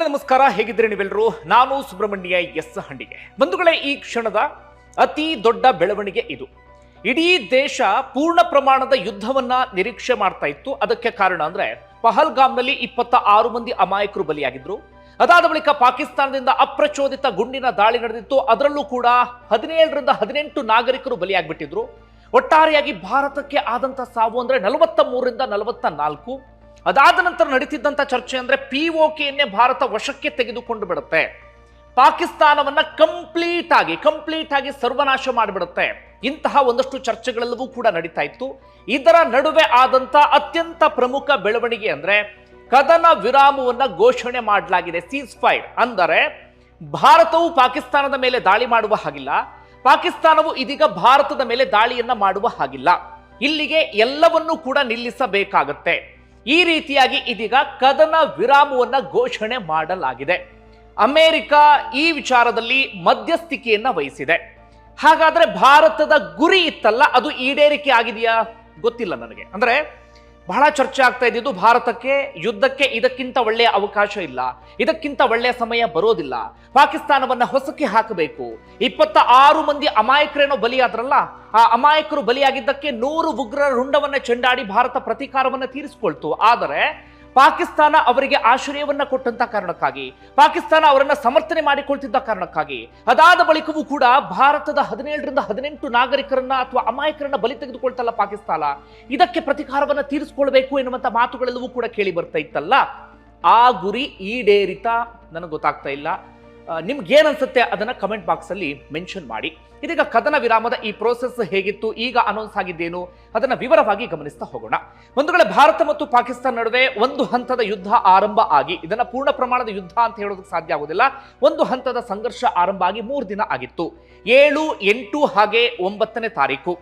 ನಮಸ್ಕಾರ, ಹೇಗಿದ್ದೀರಿ ನೀವೆಲ್ಲರೂ? ನಾನು ಸುಬ್ರಹ್ಮಣ್ಯ ಎಸ್ ಹಂಡಿಗೆ ಬಂಧುಗಳೇ, ಈ ಕ್ಷಣದ ಅತಿ ದೊಡ್ಡ ಬೆಳವಣಿಗೆ ಇದು. ಇಡೀ ದೇಶ ಪೂರ್ಣ ಪ್ರಮಾಣದ ಯುದ್ಧವನ್ನ ನಿರೀಕ್ಷೆ ಮಾಡ್ತಾ ಇತ್ತು. ಅದಕ್ಕೆ ಕಾರಣ ಅಂದ್ರೆ, ಪಹಲ್ಗಾಮ್ನಲ್ಲಿ ಇಪ್ಪತ್ತ ಆರು ಮಂದಿ ಅಮಾಯಕರು ಬಲಿಯಾಗಿದ್ರು. ಅದಾದ ಬಳಿಕ ಪಾಕಿಸ್ತಾನದಿಂದ ಅಪ್ರಚೋದಿತ ಗುಂಡಿನ ದಾಳಿ ನಡೆದಿತ್ತು. ಅದರಲ್ಲೂ ಕೂಡ ಹದಿನೇಳರಿಂದ ಹದಿನೆಂಟು ನಾಗರಿಕರು ಬಲಿಯಾಗ್ಬಿಟ್ಟಿದ್ರು. ಒಟ್ಟಾರೆಯಾಗಿ ಭಾರತಕ್ಕೆ ಆದಂತ ಸಾವು ಅಂದ್ರೆ ನಲವತ್ತ ಮೂರರಿಂದ ನಲವತ್ತ ನಾಲ್ಕು. ಅದಾದ ನಂತರ ನಡೀತಿದ್ದಂಥ ಚರ್ಚೆ ಅಂದರೆ ಪಿ ಕೆಯನ್ನೇ ಭಾರತ ವಶಕ್ಕೆ ತೆಗೆದುಕೊಂಡು ಬಿಡುತ್ತೆ. ಪಾಕಿಸ್ತಾನವನ್ನು ಕಂಪ್ಲೀಟ್ ಆಗಿ ಕಂಪ್ಲೀಟ್ ಆಗಿ ಸರ್ವನಾಶ ಮಾಡಿಬಿಡುತ್ತೆ. ಇಂತಹ ಒಂದಷ್ಟು ಚರ್ಚೆಗಳೆಲ್ಲವೂ ಕೂಡ ನಡೀತಾ ಇತ್ತು. ಇದರ ನಡುವೆ ಆದಂಥ ಅತ್ಯಂತ ಪ್ರಮುಖ ಬೆಳವಣಿಗೆ ಅಂದರೆ ಕದನ ವಿರಾಮವನ್ನು ಘೋಷಣೆ ಮಾಡಲಾಗಿದೆ ಸೀಸ್ ಫೈರ್ ಅಂದರೆ ಭಾರತವು ಪಾಕಿಸ್ತಾನದ ಮೇಲೆ ದಾಳಿ ಮಾಡುವ ಹಾಗಿಲ್ಲ. ಪಾಕಿಸ್ತಾನವು ಇದೀಗ ಭಾರತದ ಮೇಲೆ ದಾಳಿಯನ್ನ ಮಾಡುವ ಹಾಗಿಲ್ಲ. ಇಲ್ಲಿಗೆ ಎಲ್ಲವನ್ನೂ ಕೂಡ ನಿಲ್ಲಿಸಬೇಕಾಗತ್ತೆ. ಈ ರೀತಿಯಾಗಿ ಇದೀಗ ಕದನ ವಿರಾಮವನ್ನು ಘೋಷಣೆ ಮಾಡಲಾಗಿದೆ. ಅಮೆರಿಕ ಈ ವಿಚಾರದಲ್ಲಿ ಮಧ್ಯಸ್ಥಿಕೆಯನ್ನ ವಹಿಸಿದೆ. ಹಾಗಾದ್ರೆ ಭಾರತದ ಗುರಿ ಇತ್ತಲ್ಲ, ಅದು ಈಡೇರಿಕೆ ಆಗಿದೆಯಾ? ಗೊತ್ತಿಲ್ಲ ನನಗೆ. ಅಂದ್ರೆ ಬಹಳ ಚರ್ಚೆ ಆಗ್ತಾ ಇದ್ದಿದ್ದು ಭಾರತಕ್ಕೆ, ಯುದ್ಧಕ್ಕೆ ಇದಕ್ಕಿಂತ ಒಳ್ಳೆಯ ಅವಕಾಶ ಇಲ್ಲ. ಇದಕ್ಕಿಂತ ಒಳ್ಳೆಯ ಸಮಯ ಬರೋದಿಲ್ಲ. ಪಾಕಿಸ್ತಾನವನ್ನ ಹೊಸಕ್ಕೆ ಹಾಕಬೇಕು. ಇಪ್ಪತ್ತ ಆರು ಮಂದಿ ಅಮಾಯಕರೇನೋ ಬಲಿಯಾದ್ರಲ್ಲ, ಆ ಅಮಾಯಕರು ಬಲಿಯಾಗಿದ್ದಕ್ಕೆ ನೂರು ಉಗ್ರರ ರುಂಡವನ್ನ ಚೆಂಡಾಡಿ ಭಾರತ ಪ್ರತೀಕಾರವನ್ನ ತೀರಿಸಿಕೊಳ್ತು. ಆದರೆ ಪಾಕಿಸ್ತಾನ ಅವರಿಗೆ ಆಶ್ರಯವನ್ನ ಕೊಟ್ಟಂತ ಕಾರಣಕ್ಕಾಗಿ, ಪಾಕಿಸ್ತಾನ ಅವರನ್ನ ಸಮರ್ಥನೆ ಮಾಡಿಕೊಳ್ತಿದ್ದ ಕಾರಣಕ್ಕಾಗಿ, ಅದಾದ ಬಳಿಕವೂ ಕೂಡ ಭಾರತದ ಹದಿನೇಳರಿಂದ ಹದಿನೆಂಟು ನಾಗರಿಕರನ್ನ ಅಥವಾ ಅಮಾಯಕರನ್ನ ಬಲಿ ತೆಗೆದುಕೊಳ್ತಲ್ಲ ಪಾಕಿಸ್ತಾನ. ಇದಕ್ಕೆ ಪ್ರತಿಕಾರವನ್ನ ತೀರಿಸಿಕೊಳ್ಬೇಕು ಎನ್ನುವಂತ ಮಾತುಗಳೆಲ್ಲವೂ ಕೂಡ ಕೇಳಿ ಬರ್ತಾ ಇತ್ತಲ್ಲ. ಆ ಗುರಿ ಈಡೇರಿತ, ನನಗೆ ಗೊತ್ತಾಗ್ತಾ ಇಲ್ಲ. ನಿಮ್ಗೆ ಏನನ್ಸುತ್ತೆ ಅದನ್ನ ಕಮೆಂಟ್ ಬಾಕ್ಸ್ ಅಲ್ಲಿ ಮೆನ್ಷನ್ ಮಾಡಿ. ಇದೀಗ ಕದನ ವಿರಾಮದ ಈ ಪ್ರೋಸೆಸ್ ಹೇಗಿತ್ತು, ಈಗ ಅನೌನ್ಸ್ ಆಗಿದ್ದೇನು, ಅದನ್ನ ವಿವರವಾಗಿ ಗಮನಿಸ್ತಾ ಹೋಗೋಣ. ಒಂದು ವೇಳೆ ಭಾರತ ಮತ್ತು ಪಾಕಿಸ್ತಾನ ನಡುವೆ ಒಂದು ಹಂತದ ಯುದ್ಧ ಆರಂಭ ಆಗಿ, ಇದನ್ನ ಪೂರ್ಣ ಪ್ರಮಾಣದ ಯುದ್ಧ ಅಂತ ಹೇಳೋದಕ್ಕೆ ಸಾಧ್ಯ ಆಗೋದಿಲ್ಲ. ಒಂದು ಹಂತದ ಸಂಘರ್ಷ ಆರಂಭ ಆಗಿ ಮೂರು ದಿನ ಆಗಿತ್ತು. ಏಳು ಎಂಟು ಹಾಗೆ ಒಂಬತ್ತನೇ ತಾರೀಕು.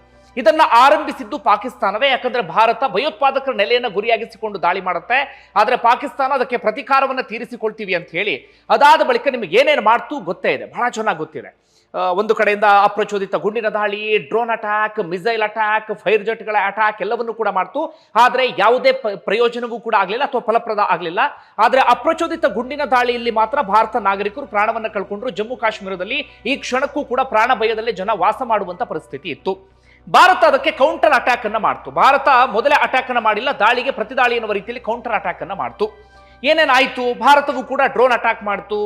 ಇದನ್ನ ಆರಂಭಿಸಿದ್ದು ಪಾಕಿಸ್ತಾನವೇ, ಯಾಕಂದ್ರೆ ಭಾರತ ಭಯೋತ್ಪಾದಕರ ನೆಲೆಯನ್ನು ಗುರಿಯಾಗಿಸಿಕೊಂಡು ದಾಳಿ ಮಾಡುತ್ತೆ. ಆದರೆ ಪಾಕಿಸ್ತಾನ ಅದಕ್ಕೆ ಪ್ರತೀಕಾರವನ್ನ ತೀರಿಸಿಕೊಳ್ತೀವಿ ಅಂತ ಹೇಳಿ, ಅದಾದ ಬಳಿಕ ನಿಮಗೆ ಏನೇನು ಮಾಡ್ತು ಗೊತ್ತೇ ಇದೆ, ಬಹಳ ಚೆನ್ನಾಗಿ ಗೊತ್ತಿದೆ. ಒಂದು ಕಡೆಯಿಂದ ಅಪ್ರಚೋದಿತ ಗುಂಡಿನ ದಾಳಿ, drone attack, missile attack, fire ಜೆಟ್ಗಳ attack ಎಲ್ಲವನ್ನು ಕೂಡ ಮಾಡ್ತು. ಆದರೆ ಯಾವುದೇ ಪ್ರಯೋಜನವೂ ಕೂಡ ಆಗಲಿಲ್ಲ ಅಥವಾ ಫಲಪ್ರದ ಆಗಲಿಲ್ಲ. ಆದರೆ ಅಪ್ರಚೋದಿತ ಗುಂಡಿನ ದಾಳಿಯಲ್ಲಿ ಮಾತ್ರ ಭಾರತ ನಾಗರಿಕರು ಪ್ರಾಣವನ್ನು ಕಳ್ಕೊಂಡ್ರು. ಜಮ್ಮು ಕಾಶ್ಮೀರದಲ್ಲಿ ಈ ಕ್ಷಣಕ್ಕೂ ಕೂಡ ಪ್ರಾಣ ಭಯದಲ್ಲಿ ಜನ ವಾಸ ಮಾಡುವಂತ ಪರಿಸ್ಥಿತಿ ಇತ್ತು. ಭಾರತ ಅದಕ್ಕೆ ಕೌಂಟರ್ ಅಟ್ಯಾಕ್ ಅನ್ನ ಮಾಡ್ತು. ಭಾರತ ಮೊದಲೇ ಅಟ್ಯಾಕ್ ಅನ್ನ ಮಾಡಿಲ್ಲ, ದಾಳಿಗೆ ಪ್ರತಿದಾಳಿ ಎನ್ನುವ ರೀತಿಯಲ್ಲಿ ಕೌಂಟರ್ ಅಟ್ಯಾಕ್ ಅನ್ನ ಮಾಡ್ತು. ಏನೇನಾಯ್ತು ಭಾರತವು ಕೂಡ ಡ್ರೋನ್ ಅಟ್ಯಾಕ್ ಮಾಡ್ತು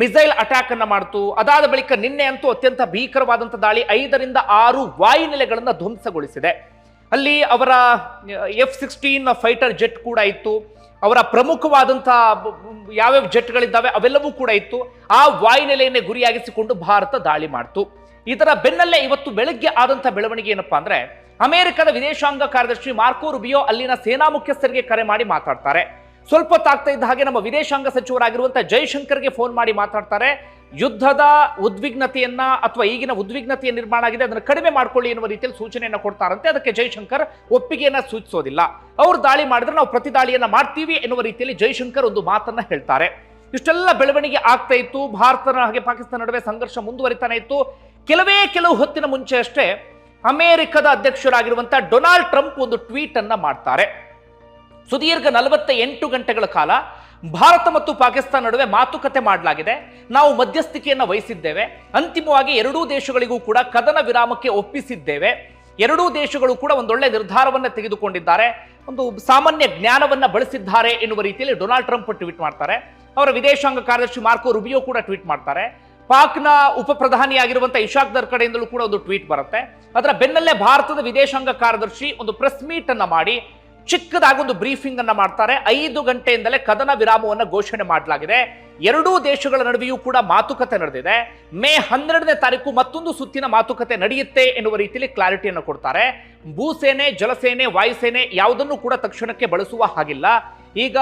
ಮಿಸೈಲ್ ಅಟ್ಯಾಕ್ ಅನ್ನ ಮಾಡ್ತು. ಅದಾದ ಬಳಿಕ ನಿನ್ನೆ ಅಂತೂ ಅತ್ಯಂತ ಭೀಕರವಾದಂಥ ದಾಳಿ ಐದರಿಂದ ಆರು ವಾಯುನೆಲೆಗಳನ್ನು ಧ್ವಂಸಗೊಳಿಸಿದೆ. ಅಲ್ಲಿ ಅವರ ಎಫ್ ಸಿಕ್ಸ್ಟೀನ್ ಫೈಟರ್ ಜೆಟ್ ಕೂಡ ಇತ್ತು. ಅವರ ಪ್ರಮುಖವಾದಂಥ ಯಾವ್ಯಾವ ಜೆಟ್ಗಳಿದ್ದಾವೆ ಅವೆಲ್ಲವೂ ಕೂಡ ಇತ್ತು. ಆ ವಾಯುನೆಲೆಯನ್ನೇ ಗುರಿಯಾಗಿಸಿಕೊಂಡು ಭಾರತ ದಾಳಿ ಮಾಡ್ತು. ಇದರ ಬೆನ್ನಲ್ಲೇ ಇವತ್ತು ಬೆಳಗ್ಗೆ ಆದಂಥ ಬೆಳವಣಿಗೆ ಏನಪ್ಪಾ ಅಂದ್ರೆ ಅಮೆರಿಕದ ವಿದೇಶಾಂಗ ಕಾರ್ಯದರ್ಶಿ ಮಾರ್ಕೋ ರುಬಿಯೋ ಅಲ್ಲಿನ ಸೇನಾ ಮುಖ್ಯಸ್ಥರಿಗೆ ಕರೆ ಮಾಡಿ ಮಾತಾಡ್ತಾರೆ. ಸ್ವಲ್ಪ ಹೊತ್ತಾಗ್ತಾ ಇದ್ದ ಹಾಗೆ ನಮ್ಮ ವಿದೇಶಾಂಗ ಸಚಿವರಾಗಿರುವಂತ ಜೈಶಂಕರ್ಗೆ ಫೋನ್ ಮಾಡಿ ಮಾತಾಡ್ತಾರೆ. ಯುದ್ಧದ ಉದ್ವಿಗ್ನತೆಯನ್ನ ಅಥವಾ ಈಗಿನ ಉದ್ವಿಗ್ನತೆಯ ನಿರ್ಮಾಣ ಆಗಿದೆ, ಅದನ್ನು ಕಡಿಮೆ ಮಾಡ್ಕೊಳ್ಳಿ ಎನ್ನುವ ರೀತಿಯಲ್ಲಿ ಸೂಚನೆಯನ್ನು ಕೊಡ್ತಾರಂತೆ. ಅದಕ್ಕೆ ಜೈಶಂಕರ್ ಒಪ್ಪಿಗೆಯನ್ನ ಸೂಚಿಸೋದಿಲ್ಲ. ಅವ್ರು ದಾಳಿ ಮಾಡಿದ್ರೆ ನಾವು ಪ್ರತಿ ದಾಳಿಯನ್ನ ಮಾಡ್ತೀವಿ ಎನ್ನುವ ರೀತಿಯಲ್ಲಿ ಜೈಶಂಕರ್ ಒಂದು ಮಾತನ್ನ ಹೇಳ್ತಾರೆ. ಇಷ್ಟೆಲ್ಲ ಬೆಳವಣಿಗೆ ಆಗ್ತಾ ಇತ್ತು. ಭಾರತ ಹಾಗೆ ಪಾಕಿಸ್ತಾನ ನಡುವೆ ಸಂಘರ್ಷ ಮುಂದುವರಿತಾನೆ ಇತ್ತು. ಕೆಲವೇ ಕೆಲವು ಹೊತ್ತಿನ ಮುಂಚೆ ಅಷ್ಟೇ ಅಮೆರಿಕದ ಅಧ್ಯಕ್ಷರಾಗಿರುವಂಥ ಡೊನಾಲ್ಡ್ ಟ್ರಂಪ್ ಒಂದು ಟ್ವೀಟ್ ಅನ್ನ ಮಾಡ್ತಾರೆ. ಸುದೀರ್ಘ ನಲವತ್ತ ಎಂಟು ಗಂಟೆಗಳ ಕಾಲ ಭಾರತ ಮತ್ತು ಪಾಕಿಸ್ತಾನ ನಡುವೆ ಮಾತುಕತೆ ಮಾಡಲಾಗಿದೆ. ನಾವು ಮಧ್ಯಸ್ಥಿಕೆಯನ್ನು ವಹಿಸಿದ್ದೇವೆ. ಅಂತಿಮವಾಗಿ ಎರಡೂ ದೇಶಗಳಿಗೂ ಕೂಡ ಕದನ ವಿರಾಮಕ್ಕೆ ಒಪ್ಪಿಸಿದ್ದೇವೆ. ಎರಡೂ ದೇಶಗಳು ಕೂಡ ಒಂದೊಳ್ಳೆ ನಿರ್ಧಾರವನ್ನ ತೆಗೆದುಕೊಂಡಿದ್ದಾರೆ. ಒಂದು ಸಾಮಾನ್ಯ ಜ್ಞಾನವನ್ನ ಬಳಸಿದ್ದಾರೆ ಎನ್ನುವ ರೀತಿಯಲ್ಲಿ ಡೊನಾಲ್ಡ್ ಟ್ರಂಪ್ ಟ್ವೀಟ್ ಮಾಡ್ತಾರೆ. ಅವರ ವಿದೇಶಾಂಗ ಕಾರ್ಯದರ್ಶಿ ಮಾರ್ಕೋ ರುಬಿಯೋ ಕೂಡ ಟ್ವೀಟ್ ಮಾಡ್ತಾರೆ. ಪಾಕ್ನ ಉಪ ಪ್ರಧಾನಿಯಾಗಿರುವಂತಹ ಇಶಾಕ್ ದರ್ ಕಡೆಯಿಂದಲೂ ಕೂಡ ಒಂದು ಟ್ವೀಟ್ ಬರುತ್ತೆ. ಅದರ ಬೆನ್ನಲ್ಲೇ ಭಾರತದ ವಿದೇಶಾಂಗ ಕಾರ್ಯದರ್ಶಿ ಒಂದು ಪ್ರೆಸ್ ಮೀಟ್ ಅನ್ನ ಮಾಡಿ ಚಿಕ್ಕದಾಗಿ ಒಂದು ಬ್ರೀಫಿಂಗ್ ಅನ್ನ ಮಾಡ್ತಾರೆ. ಐದು ಗಂಟೆಯಿಂದಲೇ ಕದನ ವಿರಾಮವನ್ನು ಘೋಷಣೆ ಮಾಡಲಾಗಿದೆ. ಎರಡೂ ದೇಶಗಳ ನಡುವೆಯೂ ಕೂಡ ಮಾತುಕತೆ ನಡೆದಿದೆ. ಮೇ ಹನ್ನೆರಡನೇ ತಾರೀಕು ಮತ್ತೊಂದು ಸುತ್ತಿನ ಮಾತುಕತೆ ನಡೆಯುತ್ತೆ ಎನ್ನುವ ರೀತಿಯಲ್ಲಿ ಕ್ಲಾರಿಟಿಯನ್ನು ಕೊಡ್ತಾರೆ. ಭೂಸೇನೆ, ಜಲಸೇನೆ, ವಾಯುಸೇನೆ ಯಾವುದನ್ನು ಕೂಡ ತಕ್ಷಣಕ್ಕೆ ಬಳಸುವ ಹಾಗಿಲ್ಲ. ಈಗ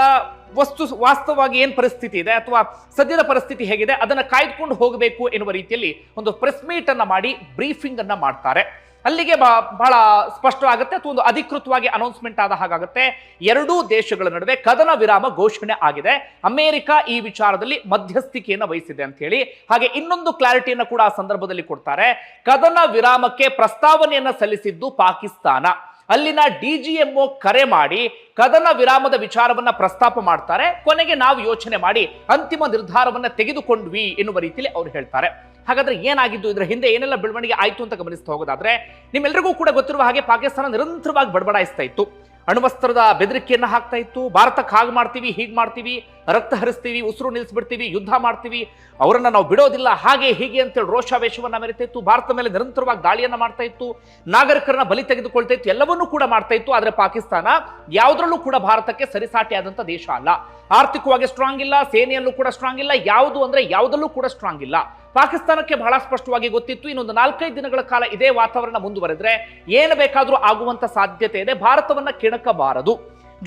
ವಸ್ತು, ವಾಸ್ತವವಾಗಿ ಏನು ಪರಿಸ್ಥಿತಿ ಇದೆ ಅಥವಾ ಸದ್ಯದ ಪರಿಸ್ಥಿತಿ ಹೇಗಿದೆ, ಅದನ್ನು ಕಾಯ್ದುಕೊಂಡು ಹೋಗಬೇಕು ಎನ್ನುವ ರೀತಿಯಲ್ಲಿ ಒಂದು ಪ್ರೆಸ್ ಮೀಟ್ ಅನ್ನ ಮಾಡಿ ಬ್ರೀಫಿಂಗ್ ಅನ್ನ ಮಾಡ್ತಾರೆ. ಅಲ್ಲಿಗೆ ಬಹಳ ಸ್ಪಷ್ಟವಾಗುತ್ತೆ. ಅಥವಾ ಒಂದು ಅಧಿಕೃತವಾಗಿ ಅನೌನ್ಸ್ಮೆಂಟ್ ಆದ ಹಾಗಾಗುತ್ತೆ. ಎರಡೂ ದೇಶಗಳ ನಡುವೆ ಕದನ ವಿರಾಮ ಘೋಷಣೆ ಆಗಿದೆ. ಅಮೆರಿಕ ಈ ವಿಚಾರದಲ್ಲಿ ಮಧ್ಯಸ್ಥಿಕೆಯನ್ನು ವಹಿಸಿದೆ ಅಂತ ಹೇಳಿ. ಹಾಗೆ ಇನ್ನೊಂದು ಕ್ಲಾರಿಟಿಯನ್ನು ಕೂಡ ಆ ಸಂದರ್ಭದಲ್ಲಿ ಕೊಡ್ತಾರೆ. ಕದನ ವಿರಾಮಕ್ಕೆ ಪ್ರಸ್ತಾವನೆಯನ್ನ ಸಲ್ಲಿಸಿದ್ದು ಪಾಕಿಸ್ತಾನ. ಅಲ್ಲಿನ ಡಿಜಿಎಂಒ ಕರೆ ಮಾಡಿ ಕದನ ವಿರಾಮದ ವಿಚಾರವನ್ನ ಪ್ರಸ್ತಾಪ ಮಾಡ್ತಾರೆ. ಕೊನೆಗೆ ನಾವು ಯೋಚನೆ ಮಾಡಿ ಅಂತಿಮ ನಿರ್ಧಾರವನ್ನ ತೆಗೆದುಕೊಂಡ್ವಿ ಎನ್ನುವ ರೀತಿಯಲ್ಲಿ ಅವ್ರು ಹೇಳ್ತಾರೆ. ಹಾಗಾದ್ರೆ ಏನಾಗಿದ್ದು ಇದರ ಹಿಂದೆ ಏನೆಲ್ಲ ಬೆಳವಣಿಗೆ ಆಯ್ತು ಅಂತ ಗಮನಿಸ್ತಾ ಹೋಗೋದಾದ್ರೆ ನಿಮ್ಮೆಲ್ಲರಿಗೂ ಕೂಡ ಗೊತ್ತಿರುವ ಹಾಗೆ ಪಾಕಿಸ್ತಾನ ನಿರಂತರವಾಗಿ ಬಡಬಡಾಯಿಸ್ತಾ ಇತ್ತು. ಅಣ್ವಸ್ತ್ರದ ಬೆದರಿಕೆಯನ್ನು ಹಾಕ್ತಾ ಇತ್ತು. ಭಾರತಕ್ಕೆ ಹಾಗೆ ಮಾಡ್ತೀವಿ, ಹೀಗೆ ಮಾಡ್ತೀವಿ, ರಕ್ತ ಹರಿಸ್ತೀವಿ, ಉಸಿರು ನಿಲ್ಲಿಸ್ಬಿಡ್ತೀವಿ ಯುದ್ಧ ಮಾಡ್ತೀವಿ. ಅವರನ್ನ ನಾವು ಬಿಡೋದಿಲ್ಲ, ಹಾಗೆ ಹೀಗೆ ಅಂತೇಳಿ ರೋಷಾವೇಶವನ್ನ ಮೆರಿತಾ ಇತ್ತು. ಭಾರತ ಮೇಲೆ ನಿರಂತರವಾಗಿ ದಾಳಿಯನ್ನು ಮಾಡ್ತಾ ಇತ್ತು. ನಾಗರಿಕರನ್ನ ಬಲಿ ತೆಗೆದುಕೊಳ್ತಾ ಇತ್ತು. ಎಲ್ಲವನ್ನೂ ಕೂಡ ಮಾಡ್ತಾ ಇತ್ತು. ಆದರೆ ಪಾಕಿಸ್ತಾನ ಯಾವುದರಲ್ಲೂ ಕೂಡ ಭಾರತಕ್ಕೆ ಸರಿಸಾಟಿಯಾದಂಥ ದೇಶ ಅಲ್ಲ. ಆರ್ಥಿಕವಾಗಿ ಸ್ಟ್ರಾಂಗ್ ಇಲ್ಲ, ಸೇನೆಯಲ್ಲೂ ಕೂಡ ಸ್ಟ್ರಾಂಗ್ ಇಲ್ಲ, ಯಾವುದು ಅಂದ್ರೆ ಯಾವುದಲ್ಲೂ ಕೂಡ ಸ್ಟ್ರಾಂಗ್ ಇಲ್ಲ. ಪಾಕಿಸ್ತಾನಕ್ಕೆ ಬಹಳ ಸ್ಪಷ್ಟವಾಗಿ ಗೊತ್ತಿತ್ತು, ಇನ್ನೊಂದು ನಾಲ್ಕೈದು ದಿನಗಳ ಕಾಲ ಇದೇ ವಾತಾವರಣ ಮುಂದುವರೆದ್ರೆ ಏನು ಬೇಕಾದರೂ ಆಗುವಂತ ಸಾಧ್ಯತೆ ಇದೆ, ಭಾರತವನ್ನ ಕೆಣಕಬಾರದು.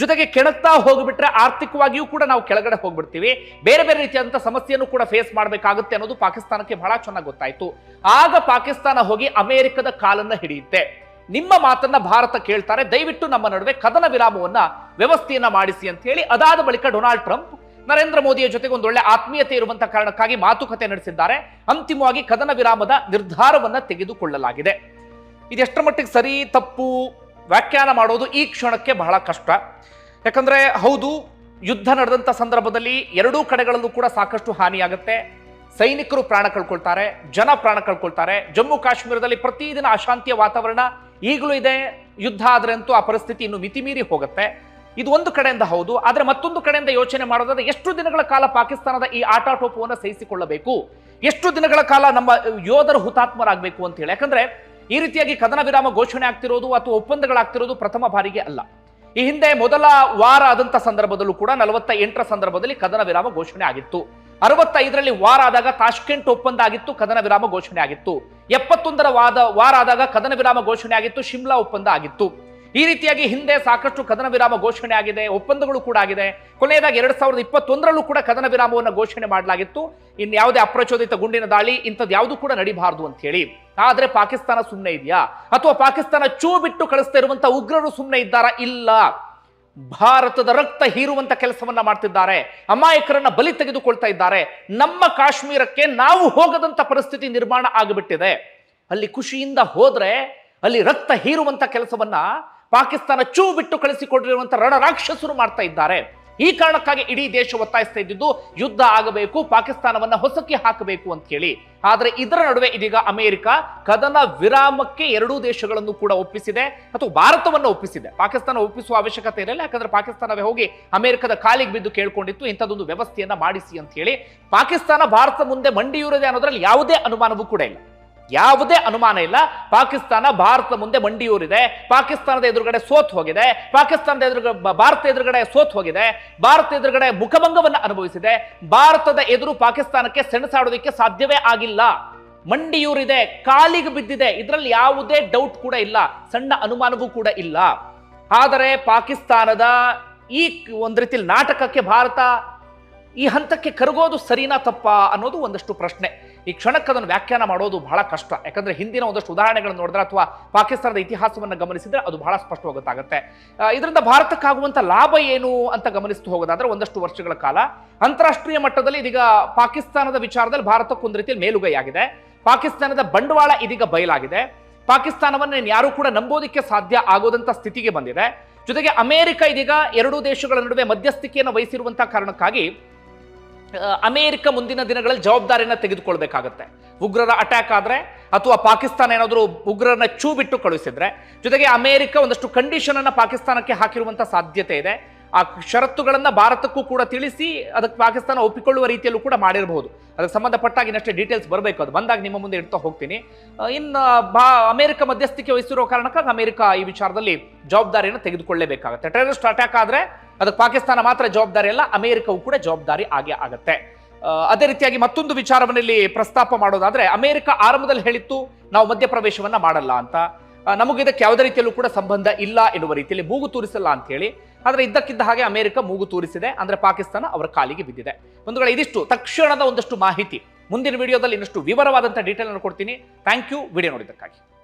ಜೊತೆಗೆ ಕೆಣಕ್ತಾ ಹೋಗ್ಬಿಟ್ರೆ ಆರ್ಥಿಕವಾಗಿಯೂ ಕೂಡ ನಾವು ಕೆಳಗಡೆ ಹೋಗ್ಬಿಡ್ತೀವಿ. ಬೇರೆ ಬೇರೆ ರೀತಿಯಾದಂಥ ಸಮಸ್ಯೆಯನ್ನು ಕೂಡ ಫೇಸ್ ಮಾಡಬೇಕಾಗುತ್ತೆ ಅನ್ನೋದು ಪಾಕಿಸ್ತಾನಕ್ಕೆ ಬಹಳ ಚೆನ್ನಾಗಿ ಗೊತ್ತಾಯ್ತು. ಆಗ ಪಾಕಿಸ್ತಾನ ಹೋಗಿ ಅಮೆರಿಕದ ಕಾಲನ್ನ ಹಿಡಿಯುತ್ತೆ. ನಿಮ್ಮ ಮಾತನ್ನ ಭಾರತ ಕೇಳ್ತಾರೆ, ದಯವಿಟ್ಟು ನಮ್ಮ ನಡುವೆ ಕದನ ವಿರಾಮವನ್ನ ವ್ಯವಸ್ಥೆಯನ್ನ ಮಾಡಿಸಿ ಅಂತ ಹೇಳಿ, ಅದಾದ ಬಳಿಕ ಡೊನಾಲ್ಡ್ ಟ್ರಂಪ್ ನರೇಂದ್ರ ಮೋದಿಯ ಜೊತೆಗೆ ಒಂದು ಒಳ್ಳೆ ಆತ್ಮೀಯತೆ ಇರುವಂತಹ ಕಾರಣಕ್ಕಾಗಿ ಮಾತುಕತೆ ನಡೆಸಿದ್ದಾರೆ. ಅಂತಿಮವಾಗಿ ಕದನ ವಿರಾಮದ ನಿರ್ಧಾರವನ್ನ ತೆಗೆದುಕೊಳ್ಳಲಾಗಿದೆ. ಇದೆಷ್ಟರ ಮಟ್ಟಿಗೆ ಸರಿ, ತಪ್ಪು ವ್ಯಾಖ್ಯಾನ ಮಾಡೋದು ಈ ಕ್ಷಣಕ್ಕೆ ಬಹಳ ಕಷ್ಟ. ಯಾಕಂದ್ರೆ ಹೌದು, ಯುದ್ಧ ನಡೆದಂತ ಸಂದರ್ಭದಲ್ಲಿ ಎರಡೂ ಕಡೆಗಳಲ್ಲೂ ಕೂಡ ಸಾಕಷ್ಟು ಹಾನಿಯಾಗುತ್ತೆ. ಸೈನಿಕರು ಪ್ರಾಣ ಕಳ್ಕೊಳ್ತಾರೆ, ಜನ ಪ್ರಾಣ ಕಳ್ಕೊಳ್ತಾರೆ. ಜಮ್ಮು ಕಾಶ್ಮೀರದಲ್ಲಿ ಪ್ರತಿದಿನ ಅಶಾಂತಿಯ ವಾತಾವರಣ ಈಗಲೂ ಇದೆ. ಯುದ್ಧ ಆದ್ರೆ ಅಂತೂ ಆ ಪರಿಸ್ಥಿತಿ ಇನ್ನು ಮಿತಿಮೀರಿ ಹೋಗುತ್ತೆ. ಇದು ಒಂದು ಕಡೆಯಿಂದ ಹೌದು, ಆದರೆ ಮತ್ತೊಂದು ಕಡೆಯಿಂದ ಯೋಚನೆ ಮಾಡೋದಾದ್ರೆ ಎಷ್ಟು ದಿನಗಳ ಕಾಲ ಪಾಕಿಸ್ತಾನದ ಈ ಆಟಾಟೋಪವನ್ನು ಸಹಿಸಿಕೊಳ್ಳಬೇಕು? ಎಷ್ಟು ದಿನಗಳ ಕಾಲ ನಮ್ಮ ಯೋಧರು ಹುತಾತ್ಮರಾಗಬೇಕು ಅಂತ ಹೇಳಿ. ಯಾಕಂದ್ರೆ ಈ ರೀತಿಯಾಗಿ ಕದನ ವಿರಾಮ ಘೋಷಣೆ ಆಗ್ತಿರೋದು ಅಥವಾ ಒಪ್ಪಂದಗಳಾಗ್ತಿರೋದು ಪ್ರಥಮ ಬಾರಿಗೆ ಅಲ್ಲ. ಈ ಹಿಂದೆ ಮೊದಲ ವಾರ ಆದಂತ ಸಂದರ್ಭದಲ್ಲೂ ಕೂಡ ನಲವತ್ತ ಎಂಟರ ಸಂದರ್ಭದಲ್ಲಿ ಕದನ ವಿರಾಮ ಘೋಷಣೆ ಆಗಿತ್ತು. ಅರವತ್ತೈದರಲ್ಲಿ ವಾರ ಆದಾಗ ತಾಷ್ಕೆಂಟ್ ಒಪ್ಪಂದ ಆಗಿತ್ತು, ಕದನ ವಿರಾಮ ಘೋಷಣೆ ಆಗಿತ್ತು. ಎಪ್ಪತ್ತೊಂದರ ವಾದ ವಾರ ಆದಾಗ ಕದನ ವಿರಾಮ ಘೋಷಣೆ ಆಗಿತ್ತು, ಶಿಮ್ಲಾ ಒಪ್ಪಂದ ಆಗಿತ್ತು. ಈ ರೀತಿಯಾಗಿ ಹಿಂದೆ ಸಾಕಷ್ಟು ಕದನ ವಿರಾಮ ಘೋಷಣೆ ಆಗಿದೆ, ಒಪ್ಪಂದಗಳು ಕೂಡ ಆಗಿದೆ. ಕೊನೆಯದಾಗಿ ಎರಡ್ ಸಾವಿರದ ಇಪ್ಪತ್ತೊಂದರಲ್ಲೂ ಕೂಡ ಕದನ ವಿರಾಮವನ್ನು ಘೋಷಣೆ ಮಾಡಲಾಗಿತ್ತು. ಇನ್ಯಾವುದೇ ಅಪ್ರಚೋದಿತ ಗುಂಡಿನ ದಾಳಿ ಇಂಥದ್ದು ಯಾವುದು ಕೂಡ ನಡಿಬಾರದು ಅಂತ ಹೇಳಿ. ಆದರೆ ಪಾಕಿಸ್ತಾನ ಸುಮ್ಮನೆ ಇದೆಯಾ? ಅಥವಾ ಪಾಕಿಸ್ತಾನ ಚೂ ಬಿಟ್ಟು ಕಳಿಸ್ತಾ ಇರುವಂತಹ ಉಗ್ರರು ಸುಮ್ಮನೆ ಇದ್ದಾರಾ? ಇಲ್ಲ. ಭಾರತದ ರಕ್ತ ಹೀರುವಂತ ಕೆಲಸವನ್ನ ಮಾಡ್ತಿದ್ದಾರೆ. ಅಮಾಯಕರನ್ನ ಬಲಿ ತೆಗೆದುಕೊಳ್ತಾ ಇದ್ದಾರೆ. ನಮ್ಮ ಕಾಶ್ಮೀರಕ್ಕೆ ನಾವು ಹೋಗದಂತ ಪರಿಸ್ಥಿತಿ ನಿರ್ಮಾಣ ಆಗಿಬಿಟ್ಟಿದೆ. ಅಲ್ಲಿ ಖುಷಿಯಿಂದ ಹೋದ್ರೆ ಅಲ್ಲಿ ರಕ್ತ ಹೀರುವಂತ ಕೆಲಸವನ್ನ ಪಾಕಿಸ್ತಾನ ಚೂ ಬಿಟ್ಟು ಕಳಿಸಿಕೊಟ್ಟಿರುವಂತ ರಣರಾಕ್ಷಸರು ಮಾಡ್ತಾ ಇದ್ದಾರೆ. ಈ ಕಾರಣಕ್ಕಾಗಿ ಇಡೀ ದೇಶ ಒತ್ತಾಯಿಸ್ತಾ ಇದ್ದಿದ್ದು ಯುದ್ಧ ಆಗಬೇಕು, ಪಾಕಿಸ್ತಾನವನ್ನ ಹೊಸಕಿ ಹಾಕಬೇಕು ಅಂತ ಹೇಳಿ. ಆದರೆ ಇದರ ನಡುವೆ ಇದೀಗ ಅಮೆರಿಕ ಕದನ ವಿರಾಮಕ್ಕೆ ಎರಡೂ ದೇಶಗಳನ್ನು ಕೂಡ ಒಪ್ಪಿಸಿದೆ ಅಥವಾ ಭಾರತವನ್ನು ಒಪ್ಪಿಸಿದೆ. ಪಾಕಿಸ್ತಾನ ಒಪ್ಪಿಸುವ ಅವಶ್ಯಕತೆ ಇರಲಿಲ್ಲ, ಯಾಕಂದ್ರೆ ಪಾಕಿಸ್ತಾನವೇ ಹೋಗಿ ಅಮೆರಿಕದ ಕಾಲಿಗೆ ಬಿದ್ದು ಕೇಳ್ಕೊಂಡಿತ್ತು, ಇಂಥದ್ದೊಂದು ವ್ಯವಸ್ಥೆಯನ್ನ ಮಾಡಿಸಿ ಅಂತ ಹೇಳಿ. ಪಾಕಿಸ್ತಾನ ಭಾರತ ಮುಂದೆ ಮಂಡಿಯೂರದೆ ಅನ್ನೋದ್ರಲ್ಲಿ ಯಾವುದೇ ಅನುಮಾನವೂ ಕೂಡ ಇಲ್ಲ. ಯಾವುದೇ ಅನುಮಾನ ಇಲ್ಲ. ಪಾಕಿಸ್ತಾನ ಭಾರತದ ಮುಂದೆ ಮಂಡಿಯೂರಿದೆ. ಪಾಕಿಸ್ತಾನದ ಎದುರುಗಡೆ ಸೋತ್ ಹೋಗಿದೆ. ಪಾಕಿಸ್ತಾನದ ಎದುರು ಭಾರತ ಎದುರುಗಡೆ ಸೋತ್ ಹೋಗಿದೆ. ಭಾರತ ಎದುರುಗಡೆ ಮುಖಭಂಗವನ್ನು ಅನುಭವಿಸಿದೆ. ಭಾರತದ ಎದುರು ಪಾಕಿಸ್ತಾನಕ್ಕೆ ಸೆಣಸಾಡೋದಕ್ಕೆ ಸಾಧ್ಯವೇ ಆಗಿಲ್ಲ. ಮಂಡಿಯೂರಿದೆ, ಕಾಲಿಗೆ ಬಿದ್ದಿದೆ. ಇದರಲ್ಲಿ ಯಾವುದೇ ಡೌಟ್ ಕೂಡ ಇಲ್ಲ. ಸಣ್ಣ ಅನುಮಾನವೂ ಕೂಡ ಇಲ್ಲ. ಆದರೆ ಪಾಕಿಸ್ತಾನದ ಈ ಒಂದು ರೀತಿಯಲ್ಲಿ ನಾಟಕಕ್ಕೆ ಭಾರತ ಈ ಹಂತಕ್ಕೆ ಕರಗೋದು ಸರಿನಾ ತಪ್ಪಾ ಅನ್ನೋದು ಒಂದಷ್ಟು ಪ್ರಶ್ನೆ. ಈ ಕ್ಷಣಕ್ಕೆ ಅದನ್ನು ವ್ಯಾಖ್ಯಾನ ಮಾಡೋದು ಬಹಳ ಕಷ್ಟ. ಯಾಕಂದ್ರೆ ಹಿಂದಿನ ಒಂದಷ್ಟು ಉದಾಹರಣೆಗಳನ್ನು ನೋಡಿದ್ರೆ ಅಥವಾ ಪಾಕಿಸ್ತಾನದ ಇತಿಹಾಸವನ್ನು ಗಮನಿಸಿದ್ರೆ ಅದು ಬಹಳ ಸ್ಪಷ್ಟವಾಗುತ್ತಾಗುತ್ತೆ. ಇದರಿಂದ ಭಾರತಕ್ಕಾಗುವಂಥ ಲಾಭ ಏನು ಅಂತ ಗಮನಿಸ್ತು ಹೋಗೋದಾದ್ರೆ ಒಂದಷ್ಟು ವರ್ಷಗಳ ಕಾಲ ಅಂತಾರಾಷ್ಟ್ರೀಯ ಮಟ್ಟದಲ್ಲಿ ಇದೀಗ ಪಾಕಿಸ್ತಾನದ ವಿಚಾರದಲ್ಲಿ ಭಾರತಕ್ಕೆ ಒಂದು ರೀತಿಯಲ್ಲಿ ಮೇಲುಗೈ ಆಗಿದೆ ಪಾಕಿಸ್ತಾನದ ಬಂಡವಾಳ ಇದೀಗ ಬಯಲಾಗಿದೆ. ಪಾಕಿಸ್ತಾನವನ್ನು ಯಾರು ಕೂಡ ನಂಬೋದಕ್ಕೆ ಸಾಧ್ಯ ಆಗೋದಂತ ಸ್ಥಿತಿಗೆ ಬಂದಿದೆ. ಜೊತೆಗೆ ಅಮೆರಿಕ ಇದೀಗ ಎರಡೂ ದೇಶಗಳ ನಡುವೆ ಮಧ್ಯಸ್ಥಿಕೆಯನ್ನು ವಹಿಸಿರುವಂತಹ ಕಾರಣಕ್ಕಾಗಿ ಅಮೆರಿಕ ಮುಂದಿನ ದಿನಗಳಲ್ಲಿ ಜವಾಬ್ದಾರಿಯನ್ನು ತೆಗೆದುಕೊಳ್ಬೇಕಾಗತ್ತೆ. ಉಗ್ರರ ಅಟ್ಯಾಕ್ ಆದರೆ ಅಥವಾ ಪಾಕಿಸ್ತಾನ ಏನಾದರೂ ಉಗ್ರರನ್ನ ಚೂ ಬಿಟ್ಟು ಕಳುಹಿಸಿದ್ರೆ, ಜೊತೆಗೆ ಅಮೆರಿಕ ಒಂದಷ್ಟು ಕಂಡೀಷನ್ ಅನ್ನ ಪಾಕಿಸ್ತಾನಕ್ಕೆ ಹಾಕಿರುವಂತ ಸಾಧ್ಯತೆ ಇದೆ. ಆ ಷರತ್ತುಗಳನ್ನ ಭಾರತಕ್ಕೂ ಕೂಡ ತಿಳಿಸಿ, ಅದಕ್ಕೆ ಪಾಕಿಸ್ತಾನ ಒಪ್ಪಿಕೊಳ್ಳುವ ರೀತಿಯಲ್ಲೂ ಕೂಡ ಮಾಡಿರಬಹುದು. ಅದಕ್ಕೆ ಸಂಬಂಧಪಟ್ಟಾಗ ಇನ್ನಷ್ಟೇ ಡೀಟೇಲ್ಸ್ ಬರಬೇಕು. ಅದು ಬಂದಾಗ ನಿಮ್ಮ ಮುಂದೆ ಇಡ್ತಾ ಹೋಗ್ತೀನಿ. ಇನ್ನು ಬಾ, ಅಮೆರಿಕ ಮಧ್ಯಸ್ಥಿಕೆ ವಹಿಸಿರುವ ಕಾರಣಕ್ಕಾಗಿ ಅಮೆರಿಕ ಈ ವಿಚಾರದಲ್ಲಿ ಜವಾಬ್ದಾರಿಯನ್ನು ತೆಗೆದುಕೊಳ್ಳಲೇಬೇಕಾಗುತ್ತೆ ಟೆರರಿಸ್ಟ್ ಅಟ್ಯಾಕ್ ಆದ್ರೆ ಅದಕ್ಕೆ ಪಾಕಿಸ್ತಾನ ಮಾತ್ರ ಜವಾಬ್ದಾರಿ ಅಲ್ಲ, ಅಮೆರಿಕವು ಕೂಡ ಜವಾಬ್ದಾರಿ ಆಗೇ ಆಗುತ್ತೆ. ಅದೇ ರೀತಿಯಾಗಿ ಮತ್ತೊಂದು ವಿಚಾರವನ್ನು ಇಲ್ಲಿ ಪ್ರಸ್ತಾಪ ಮಾಡೋದಾದ್ರೆ, ಅಮೆರಿಕ ಆರಂಭದಲ್ಲಿ ಹೇಳಿತ್ತು, ನಾವು ಮಧ್ಯಪ್ರವೇಶವನ್ನ ಮಾಡಲ್ಲ ಅಂತ. ನಮಗೆ ಇದಕ್ಕೆ ಯಾವುದೇ ರೀತಿಯಲ್ಲೂ ಕೂಡ ಸಂಬಂಧ ಇಲ್ಲ ಎನ್ನುವ ರೀತಿಯಲ್ಲಿ ಮೂಗು ತೂರಿಸಲ್ಲ ಅಂತ ಹೇಳಿ. ಆದರೆ ಇದ್ದಕ್ಕಿದ್ದ ಹಾಗೆ ಅಮೆರಿಕ ಮೂಗು ತೂರಿಸಿದೆ, ಅಂದ್ರೆ ಪಾಕಿಸ್ತಾನ ಅವರ ಕಾಲಿಗೆ ಬಿದ್ದಿದೆ. ಒಂದು ವೇಳೆ ಇದಿಷ್ಟು ತಕ್ಷಣದ ಒಂದಷ್ಟು ಮಾಹಿತಿ. ಮುಂದಿನ ವಿಡಿಯೋದಲ್ಲಿ ಇನ್ನಷ್ಟು ವಿವರವಾದಂಥ ಡೀಟೇಲ್ ಅನ್ನು ಕೊಡ್ತೀನಿ. Thank you video ನೋಡಿದ್ದಕ್ಕಾಗಿ.